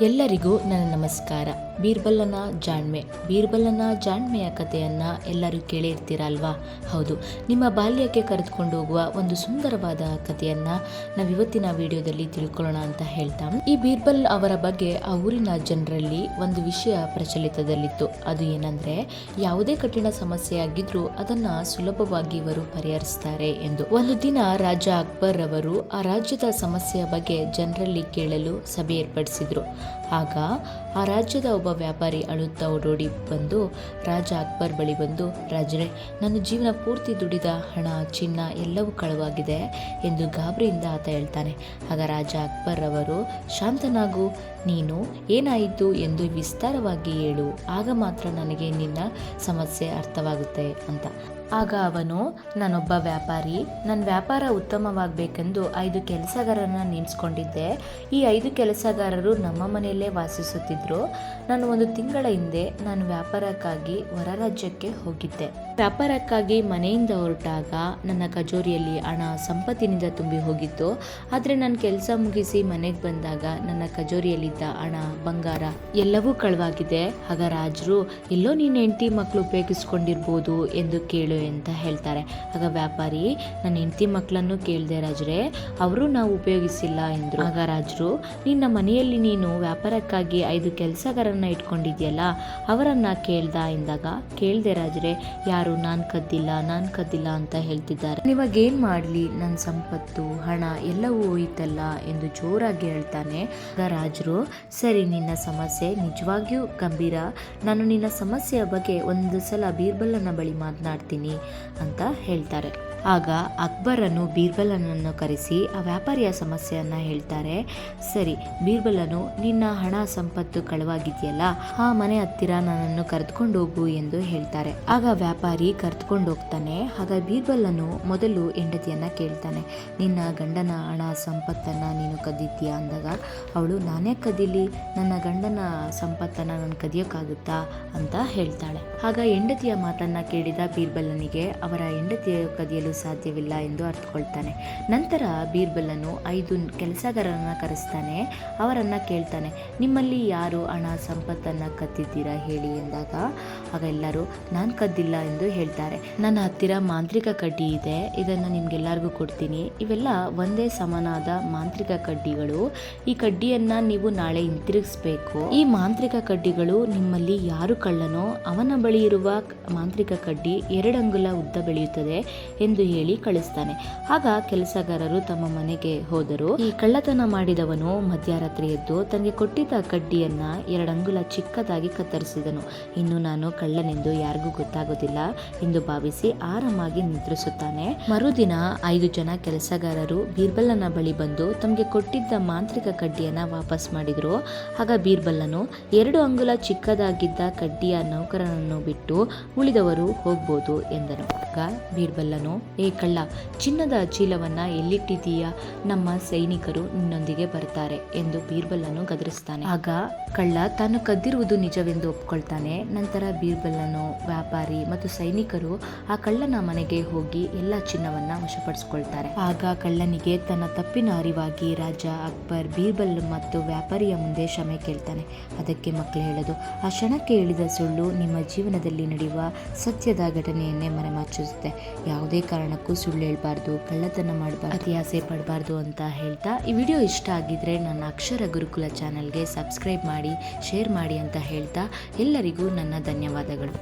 ಎಲ್ಲರಿಗೂ ನನ್ನ ನಮಸ್ಕಾರ. ಬೀರ್ಬಲ್ಲನ ಜಾಣ್ಮೆ. ಬೀರ್ಬಲ್ಲನ ಜಾಣ್ಮೆಯ ಕಥೆಯನ್ನ ಎಲ್ಲರೂ ಕೇಳಿರ್ತೀರಲ್ವಾ? ಹೌದು. ನಿಮ್ಮ ಬಾಲ್ಯಕ್ಕೆ ಕರೆದುಕೊಂಡು ಹೋಗುವ ಒಂದು ಸುಂದರವಾದ ಕಥೆಯನ್ನ ನಾವು ಇವತ್ತಿನ ವಿಡಿಯೋದಲ್ಲಿ ತಿಳ್ಕೊಳ್ಳೋಣ ಅಂತ ಹೇಳ್ತಾ. ಈ ಬೀರ್ಬಲ್ ಅವರ ಬಗ್ಗೆ ಆ ಊರಿನ ಜನರಲ್ಲಿ ಒಂದು ವಿಷಯ ಪ್ರಚಲಿತದಲ್ಲಿತ್ತು. ಅದು ಏನಂದ್ರೆ, ಯಾವುದೇ ಕಠಿಣ ಸಮಸ್ಯೆ ಆಗಿದ್ರೂ ಅದನ್ನ ಸುಲಭವಾಗಿ ಇವರು ಪರಿಹರಿಸ್ತಾರೆ ಎಂದು. ಒಂದು ದಿನ ರಾಜ ಅಕ್ಬರ್ ಅವರು ಆ ರಾಜ್ಯದ ಸಮಸ್ಯೆಯ ಬಗ್ಗೆ ಜನರಲ್ಲಿ ಕೇಳಲು ಸಭೆ ಏರ್ಪಡಿಸಿದ್ರು. ಆಗ ಆ ರಾಜ್ಯದ ಒಬ್ಬ ವ್ಯಾಪಾರಿ ಅಳುತ್ತಾ ಓಡೋಡಿ ಬಂದು, ರಾಜ ಅಕ್ಬರ್ ಬಳಿ ಬಂದು, ರಾಜರೇ, ನನ್ನ ಜೀವನ ಪೂರ್ತಿ ದುಡಿದ ಹಣ, ಚಿನ್ನ ಎಲ್ಲವೂ ಕಳವಾಗಿದೆ ಎಂದು ಗಾಬರಿಯಿಂದ ಆತ ಹೇಳ್ತಾನೆ. ಆಗ ರಾಜ ಅಕ್ಬರ್ ಅವರು, ಶಾಂತನಾಗು, ನೀನು ಏನಾಯಿತು ಎಂದು ವಿಸ್ತಾರವಾಗಿ ಹೇಳು, ಆಗ ಮಾತ್ರ ನನಗೆ ನಿನ್ನ ಸಮಸ್ಯೆ ಅರ್ಥವಾಗುತ್ತೆ ಅಂತ. ಆಗ ಅವನು, ನಾನೊಬ್ಬ ವ್ಯಾಪಾರಿ ನನ್ನ ವ್ಯಾಪಾರ ಉತ್ತಮವಾಗಬೇಕೆಂದು ಐದು ಕೆಲಸಗಾರರನ್ನ ನೇಮಿಸ್ಕೊಂಡಿದ್ದೆ. ಈ ಐದು ಕೆಲಸಗಾರರು ನಮ್ಮ ಮನೆಯಲ್ಲೇ ವಾಸಿಸುತ್ತಿದ್ದರು ನಾನು ಒಂದು ತಿಂಗಳ ಹಿಂದೆ ನಾನು ವ್ಯಾಪಾರಕ್ಕಾಗಿ ಹೊರ ರಾಜ್ಯಕ್ಕೆ ಹೋಗಿದ್ದೆ. ವ್ಯಾಪಾರಕ್ಕಾಗಿ ಮನೆಯಿಂದ ಹೊರಟಾಗ ನನ್ನ ಕಜೋರಿಯಲ್ಲಿ ಹಣ ಸಂಪತ್ತಿನಿಂದ ತುಂಬಿ ಹೋಗಿತ್ತು. ಆದರೆ ನಾನು ಕೆಲಸ ಮುಗಿಸಿ ಮನೆಗೆ ಬಂದಾಗ ನನ್ನ ಕಜೋರಿಯಲ್ಲಿದ್ದ ಹಣ, ಬಂಗಾರ ಎಲ್ಲವೂ ಕಳವಾಗಿದೆ ಆಗ ರಾಜರು, ಎಲ್ಲೋ ನೀನು ಹೆಂಡತಿ ಮಕ್ಕಳು ಉಪಯೋಗಿಸ್ಕೊಂಡಿರ್ಬೋದು? ಎಂದು ಕೇಳು ಅಂತ ಹೇಳ್ತಾರೆ. ಆಗ ವ್ಯಾಪಾರಿ, ನನ್ನ ಹೆಂಡತಿ ಮಕ್ಕಳನ್ನು ಕೇಳಿದೆ ರಾಜರೇ, ಅವರು ನಾವು ಉಪಯೋಗಿಸಿಲ್ಲ ಎಂದರು. ಆಗ ರಾಜರು, ನಿನ್ನ ಮನೆಯಲ್ಲಿ ನೀನು ವ್ಯಾಪಾರಕ್ಕಾಗಿ ಐದು ಕೆಲಸಗಾರರನ್ನು ಇಟ್ಕೊಂಡಿದ್ಯಲ್ಲ, ಅವರನ್ನು ಕೇಳ್ದ ಎಂದಾಗ, ಕೇಳಿದೆ ರಾಜರೆ, ಯಾರು, ನಾನು ಕದ್ದಿಲ್ಲ ನಾನು ಕದ್ದಿಲ್ಲ ಅಂತ ಹೇಳ್ತಿದ್ದಾರೆ. ನಿಮಗೇನು ಮಾಡಲಿ ನನ್ನ ಸಂಪತ್ತು, ಹಣ ಎಲ್ಲವೂ ಹೋಯಿತಲ್ಲ ಎಂದು ಜೋರಾಗಿ ಹೇಳ್ತಾನೆ. ಆಗ ರಾಜರು, ಸರಿ, ನಿನ್ನ ಸಮಸ್ಯೆ ನಿಜವಾಗಿಯೂ ಗಂಭೀರ. ನಾನು ನಿನ್ನ ಸಮಸ್ಯೆಯ ಬಗ್ಗೆ ಒಂದು ಸಲ ಬೀರ್ಬಲ್ಲನ ಬಳಿ ಮಾತನಾಡ್ತೀನಿ. ಅಂತ ಹೇಳ್ತಾರೆ. ಆಗ ಅಕ್ಬರನು ಬೀರ್ಬಲನನ್ನು ಕರೆಸಿ ಆ ವ್ಯಾಪಾರಿಯ ಸಮಸ್ಯೆಯನ್ನು ಹೇಳ್ತಾರೆ, ಸರಿ, ಬೀರ್ಬಲನು, ನಿನ್ನ ಹಣ ಸಂಪತ್ತು ಕಳವಾಗಿದೆಯಲ್ಲ, ಆ ಮನೆ ಹತ್ತಿರ ನನ್ನನ್ನು ಕರೆದುಕೊಂಡು ಹೋಗು ಎಂದು ಹೇಳ್ತಾರೆ. ಆಗ ವ್ಯಾಪಾರಿ ಕರೆದುಕೊಂಡು ಹೋಗ್ತಾನೆ. ಆಗ ಬೀರ್ಬಲನು ಮೊದಲು ಹೆಂಡತಿಯನ್ನ ಕೇಳ್ತಾನೆ, ನಿನ್ನ ಗಂಡನ ಹಣ ಸಂಪತ್ತನ್ನ ನೀನು ಕದ್ದಿದ್ದೀಯಾ? ಅಂದಾಗ, ಅವಳು, ನಾನೇ ಕದಿಲಿ ನನ್ನ ಗಂಡನ ಸಂಪತ್ತನ್ನ ನಾನು ಕದಿಯೋಕ್ಕಾಗುತ್ತಾ? ಅಂತ ಹೇಳ್ತಾಳೆ. ಆಗ ಹೆಂಡತಿಯ ಮಾತನ್ನ ಕೇಳಿದ ಬೀರ್ಬಲನಿಗೆ, ಅವರ ಹೆಂಡತಿಯ ಕದಿಯಲು ಸಾಧ್ಯವಿಲ್ಲ ಎಂದು ಅರ್ಥಕೊಳ್ತಾನೆ. ನಂತರ ಬೀರ್ಬಲ್ಲನು ಐದು ಕೆಲಸಗಾರರನ್ನು ಕರೆಸ್ತಾನೆ. ಅವರನ್ನು ಕೇಳ್ತಾನೆ, ನಿಮ್ಮಲ್ಲಿ ಯಾರು ಹಣ ಸಂಪತ್ತನ್ನು ಕದ್ದಿದ್ದೀರಾ ಹೇಳಿ ಎಂದಾಗ, ಆಗ ಎಲ್ಲರೂ, ನಾನು ಕದ್ದಿಲ್ಲ ಎಂದು ಹೇಳ್ತಾರೆ. ನನ್ನ ಹತ್ತಿರ ಮಾಂತ್ರಿಕ ಕಡ್ಡಿ ಇದೆ, ಇದನ್ನು ನಿಮಗೆಲ್ಲರಿಗೂ ಕೊಡ್ತೀನಿ. ಇವೆಲ್ಲ ಒಂದೇ ಸಮನಾದ ಮಾಂತ್ರಿಕ ಕಡ್ಡಿಗಳು. ಈ ಕಡ್ಡಿಯನ್ನ ನೀವು ನಾಳೆ ಹಿಂತಿರುಗಿಸ್ಬೇಕು. ಈ ಮಾಂತ್ರಿಕ ಕಡ್ಡಿಗಳು ನಿಮ್ಮಲ್ಲಿ ಯಾರು ಕಳ್ಳನೋ, ಅವನ ಬಳಿ ಇರುವ ಮಾಂತ್ರಿಕ ಕಡ್ಡಿ ಎರಡಂಗುಲ ಉದ್ದ ಬೆಳೆಯುತ್ತದೆ ಎಂದು ಹೇಳಿ ಕಳಿಸ್ತಾನೆ. ಆಗ ಕೆಲಸಗಾರರು ತಮ್ಮ ಮನೆಗೆ ಹೋದರು. ಈ ಕಳ್ಳತನ ಮಾಡಿದವನು ಮಧ್ಯರಾತ್ರಿ ಎದ್ದು ತನಗೆ ಕೊಟ್ಟಿದ್ದ ಕಡ್ಡಿಯನ್ನ ಎರಡಂಗುಲ ಚಿಕ್ಕದಾಗಿ ಕತ್ತರಿಸಿದನು. ಇನ್ನು ನಾನು ಕಳ್ಳನೆಂದು ಯಾರಿಗೂ ಗೊತ್ತಾಗೋದಿಲ್ಲ ಎಂದು ಭಾವಿಸಿ ಆರಾಮಾಗಿ ನಿದ್ರಿಸುತ್ತಾನೆ. ಮರುದಿನ ಐದು ಜನ ಕೆಲಸಗಾರರು ಬೀರ್ಬಲ್ಲನ ಬಳಿ ಬಂದು ತಮಗೆ ಕೊಟ್ಟಿದ್ದ ಮಾಂತ್ರಿಕ ಕಡ್ಡಿಯನ್ನ ವಾಪಸ್ ಮಾಡಿದ್ರು. ಆಗ ಬೀರ್ಬಲ್ಲನು ಎರಡು ಅಂಗುಲ ಚಿಕ್ಕದಾಗಿದ್ದ ಕಡ್ಡಿಯ ನೌಕರನನ್ನು ಬಿಟ್ಟು ಉಳಿದವರು ಹೋಗ್ಬೋದು ಎಂದನು. ಆಗ ಬೀರ್ಬಲ್ಲನು, ಏ ಕಳ್ಳ, ಚಿನ್ನದ ಚೀಲವನ್ನ ಎಲ್ಲಿಟ್ಟಿದೀಯಾ ನಮ್ಮ ಸೈನಿಕರು ನಿನ್ನೊಂದಿಗೆ ಬರ್ತಾರೆ ಎಂದು ಬೀರ್ಬಲ್ಲನು ಗದರಿಸ್ತಾನೆ. ಆಗ ಕಳ್ಳ ತಾನು ಕದ್ದಿರುವುದು ನಿಜವೆಂದು ಒಪ್ಕೊಳ್ತಾನೆ. ನಂತರ ಬೀರ್ಬಲ್ಲನು, ವ್ಯಾಪಾರಿ ಮತ್ತು ಸೈನಿಕರು ಆ ಕಳ್ಳನ ಮನೆಗೆ ಹೋಗಿ ಎಲ್ಲ ಚಿನ್ನವನ್ನ ವಶಪಡಿಸಿಕೊಳ್ತಾರೆ. ಆಗ ಕಳ್ಳನಿಗೆ ತನ್ನ ತಪ್ಪಿನ ಅರಿವಾಗಿ ರಾಜ ಅಕ್ಬರ್ ಬೀರ್ಬಲ್ ಮತ್ತು ವ್ಯಾಪಾರಿಯ ಮುಂದೆ ಕ್ಷಮೆ ಕೇಳ್ತಾನೆ. ಅದಕ್ಕೆ ಮಕ್ಕಳು ಹೇಳೋದು, ಆ ಕ್ಷಣಕ್ಕೆ ಹೇಳಿದ ಸುಳ್ಳು ನಿಮ್ಮ ಜೀವನದಲ್ಲಿ ನಡೆಯುವ ಸತ್ಯದ ಘಟನೆಯನ್ನೇ ಮರೆಮಾಚಿಸುತ್ತೆ ಯಾವುದೇ ಕಾರಣಕ್ಕೂ ಸುಳ್ಳು ಹೇಳ್ಬಾರ್ದು, ಕಳ್ಳತನ ಮಾಡಬಾರ್ದು ಅತಿ ಆಸೆ ಪಡಬಾರ್ದು ಅಂತ ಹೇಳ್ತಾ ಈ ವಿಡಿಯೋ ಇಷ್ಟ ಆಗಿದ್ರೆ ನನ್ನ ಅಕ್ಷರ ಗುರುಕುಲ ಚಾನಲ್ಗೆ ಸಬ್ಸ್ಕ್ರೈಬ್ ಮಾಡಿ, ಶೇರ್ ಮಾಡಿ ಅಂತ ಹೇಳ್ತಾ ಎಲ್ಲರಿಗೂ ನನ್ನ ಧನ್ಯವಾದಗಳು.